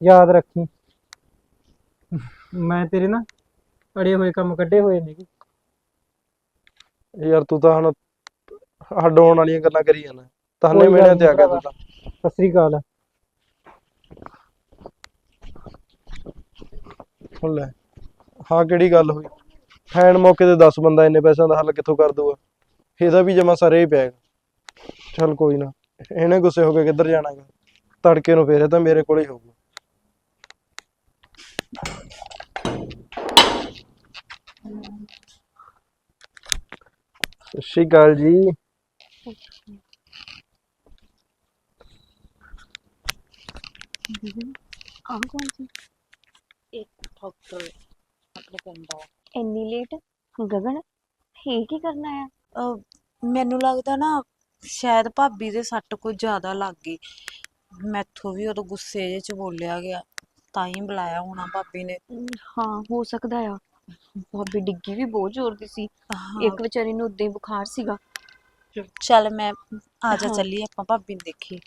ਯਾਦ ਰੱਖੀ। ਮੈਂ ਤੇਰੇ ਨਾ ਅੜੇ ਹੋਏ ਕੰਮ ਕੱਢੇ ਹੋਏ ਨੇ ਯਾਰ ਤੂੰ ਤਾਂ ਹੁਣ ਹੱਡ ਹੋਣ ਵਾਲੀਆਂ ਗੱਲਾਂ ਕਰੀ ਜਾਂਦਾ ਤਾਨੇ ਕੋਈ ਗੱਲ ਤੇ ਆ ਗਿਆ ਤੂੰ ਸਤਿ ਸ੍ਰੀ ਅਕਾਲ। ਹੁਣ ਲੈ। ਹਾਂ ਕਿਹੜੀ ਗੱਲ ਹੋਈ? ਫੈਨ ਮੌਕੇ ਤੇ 10 ਬੰਦਾ ਇੰਨੇ ਪੈਸਿਆਂ ਦਾ ਹੱਲ ਕਿੱਥੋਂ ਕਰ ਦੂਗਾ? ਇਹਦਾ ਵੀ ਜਮਾ ਸਾਰੇ ਹੀ ਪਿਆਗਾ। ਚੱਲ ਕੋਈ ਨਾ ਇਹਨੇ ਗੁੱਸੇ ਹੋ ਕੇ ਕਿੱਧਰ ਜਾਣਾਗਾ? ਤੜਕੇ ਨੂੰ ਫੇਰ ਇਹ ਤਾਂ ਮੇਰੇ ਕੋਲ ਹੀ ਹੋਊਗਾ। ਸਤਿ ਸ਼੍ਰੀ ਅਕਾਲ ਜੀ। ਆ ਕੌਣ ਸੀ? ਇੱਕ ਡਾਕਟਰ ਆਪਣੇ ਪਿੰਡ ਆ ਇੰਨੀ ਲੇਟ ਗਗਨ ਇਹ ਕੀ ਕਰਨਾ ਆ ਅਹ ਮੈਨੂੰ ਲੱਗਦਾ ਨਾ ਸ਼ਾਇਦ ਭਾਬੀ ਦੇ ਸੱਟ ਕੁਝ ਜ਼ਿਆਦਾ ਲੱਗ ਗਈ। ਮੈਥੋਂ ਵੀ ਉਦੋਂ ਗੁੱਸੇ ਜਿਹੇ ਚ ਬੋਲਿਆ ਗਿਆ। ਤਾਂ ਹੀ ਬੁਲਾਇਆ ਹੋਣਾ ਭਾਬੀ ਨੇ। ਹਾਂ ਹੋ ਸਕਦਾ ਆ। ਭਾਬੀ ਡਿੱਗੀ ਵੀ ਬਹੁਤ ਜ਼ੋਰ ਦੀ ਸੀ। ਹਾਂ, ਇੱਕ ਵਿਚਾਰੀ ਨੂੰ ਉਦਾਂ ਹੀ ਬੁਖਾਰ ਸੀਗਾ। ਚੱਲ ਮੈਂ ਆ ਜਾ ਹਾਂ। ਆਪਾਂ ਭਾਬੀ ਨੂੰ ਦੇਖੀਏ।